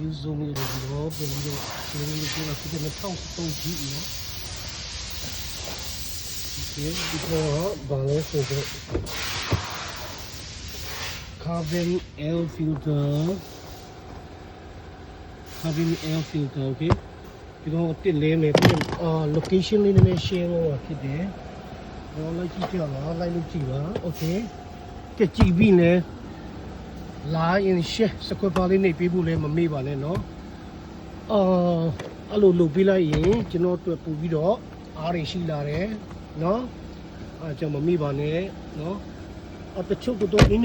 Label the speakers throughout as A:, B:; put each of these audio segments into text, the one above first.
A: new zone လေးတွေတော့ပြန်ပြီးတော့ဒီလိုလေးကိုဖြစ်တဲ့1000ကြီးနော်ဒီဒီကတော့ဘာလဲဆိုတော့ carbon air filter carbon air filter okay ဒီတော့တစ်လဲမယ်ပြီးတော့အာ location လေးနည်းနည်း share လုပ်ရဖြစ်တယ်တော့လိုက်ကြည့်ကြပါလိုက်လို့ကြည့်ပါ okay ကဲကြည့်ပြီလေ လာရင်ရှက်စကွက်ပါလေးနေပေးဖို့လည်းမမေ့ပါနဲ့เนาะအာအဲ့လိုလုပ်ပေးလိုက်ရင်ကျွန်တော်တွေ့ပူပြီးတော့အားရရှိလာတယ်เนาะအားကြောင့်မမေ့ပါနဲ့เนาะအတချို့တော့အင်း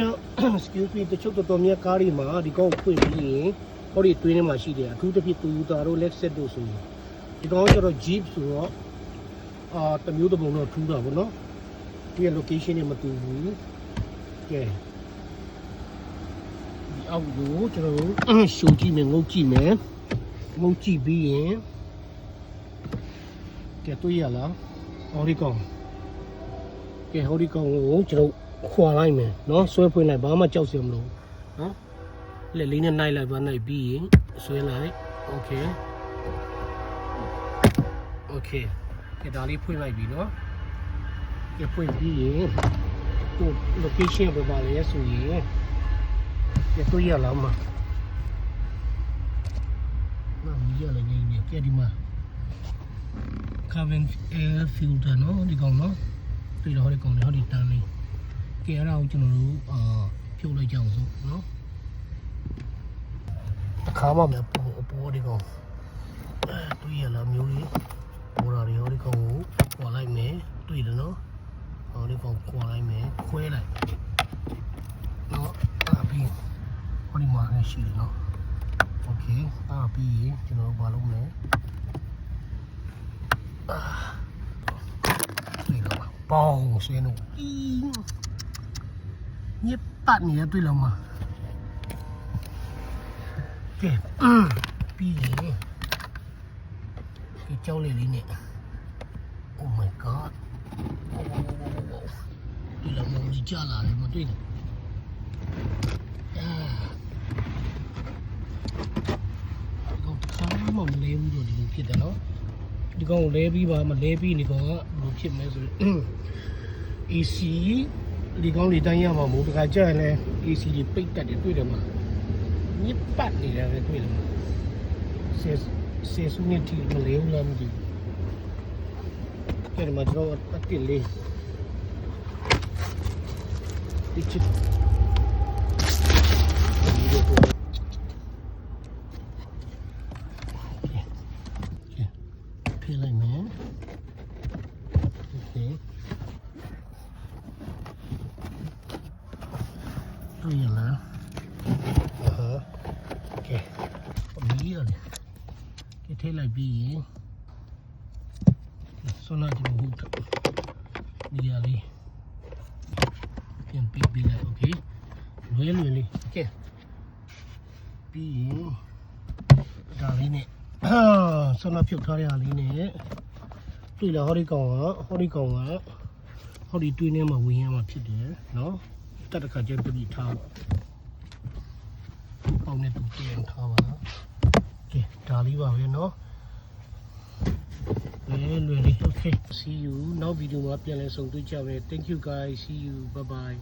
A: excuse me တချို့တော့မြတ်ကားတွေမှာဒီကောင်ဖွင့်ပြီးရင်ဟောဒီတွင်းထဲမှာရှိတယ်အထူးသဖြင့် Toyota တို့ Lexus တို့ဆိုရင်ဒီကောင်ကျတော့ Jeep ဆိုတော့အာတစ်မျိုးတစ်ပုံတော့ထူးတာပေါ့နော်ဒီက location တွေမတူဘူးကဲဒီ အောက်ကိုကျွန်တော်တို့ရှုပ်ကြည့်မယ်ငုတ်ကြည့်မယ်ငုတ်ကြည့်ပြီးရင်ကဲတွေ့ရလားဟောဒီကောင်ကဲဟောဒီကောင်ကိုကျွန်တော်ခွာလိုက်မယ်เนาะဆွဲဖွင့်လိုက်ဘာမှကြောက်စရာမလိုနော်လက်လေးနဲ့နှိုက်လိုက်ပါနှိုက်ပြီးရင်ဆွဲလိုက်โอเคโอเคကဲဒါလေးဖွင့်လိုက်ပြီเนาะကဲဖွင့်ပြီးရင်ဟို location ပဲပါလေဆိုရင် ကဲတွေ့ရလားမမမီးရလည်းနေနေကဲဒီမှာ carbon air filter เนาะဒီကောင်เนาะတွေ့တော့ဟောဒီကောင်လေးဟောဒီတန်းလေးကဲအဲ့ဒါကိုကျွန်တော်တို့အာဖြုတ်လိုက်ကြအောင်စို့เนาะတစ်ခါမှမပူအပူဒီကောင်အဲတွေ့ရလားမျိုးလေးပေါ်လာတယ်ဟောဒီကောင်ကိုခွာလိုက်မယ်တွေ့တယ်เนาะဟောဒီကောင်ခွာလိုက်မယ်ခွဲလိုက် 하시려 오케이 아비 지금 발음네 이거 뻥 쐬는 nhiếp bạn này tôi lòng mà kẹp pi cái cháu này đi nè. Oh my god. Tôi làm gì cha là mà tôi မှမလဲဘူးလို့ဒီလိုဖြစ်တယ်နော်ဒီကောင်ကိုလဲပြီးပါမလဲပြီးဒီကောင်ကဘယ်လိုဖြစ်မလဲဆိုရင် AC ဒီကောင်တွေတိုင်းရမှာမဟုတ်တခါကြာရင်လည်း AC တွေပိတ်တက်တယ်တွေ့တယ်မှာညစ်ပတ်နေတယ်ပဲတွေ့တယ်မှာဆေးဆေးစုနေတီမလဲဘူးလားမသိဘူးကြည့်မှာကျွန်တော်အတိလေးဒီချစ် feel like man. Okay. Đâu giờ là? Ờ. Ok. Còn bí rồi. Cái thế là bí ấy. Sau này thì mình hút. Đi ra đi. Can pick be like okay. Really, really. Okay. Being. Darling it. ဆန္ဒဖြုတ်ထားတဲ့ဟာလေးနဲ့တွေ့လာဟောဒီကောင်ကဟောဒီကောင်ကဟောဒီတွင်းထဲမှာဝင်ရမှာဖြစ်တယ်နော်တက်တခါကျပြစ်ထားပါပေါင်းနဲ့တူပြန်ထားပါကဲဒါလေးပါပဲနော်လွယ်လွယ်လေး okay see you နောက်ဗီဒီယိုမှာပြန်လည်ဆုံတွေ့ကြမယ် thank you guys see you bye bye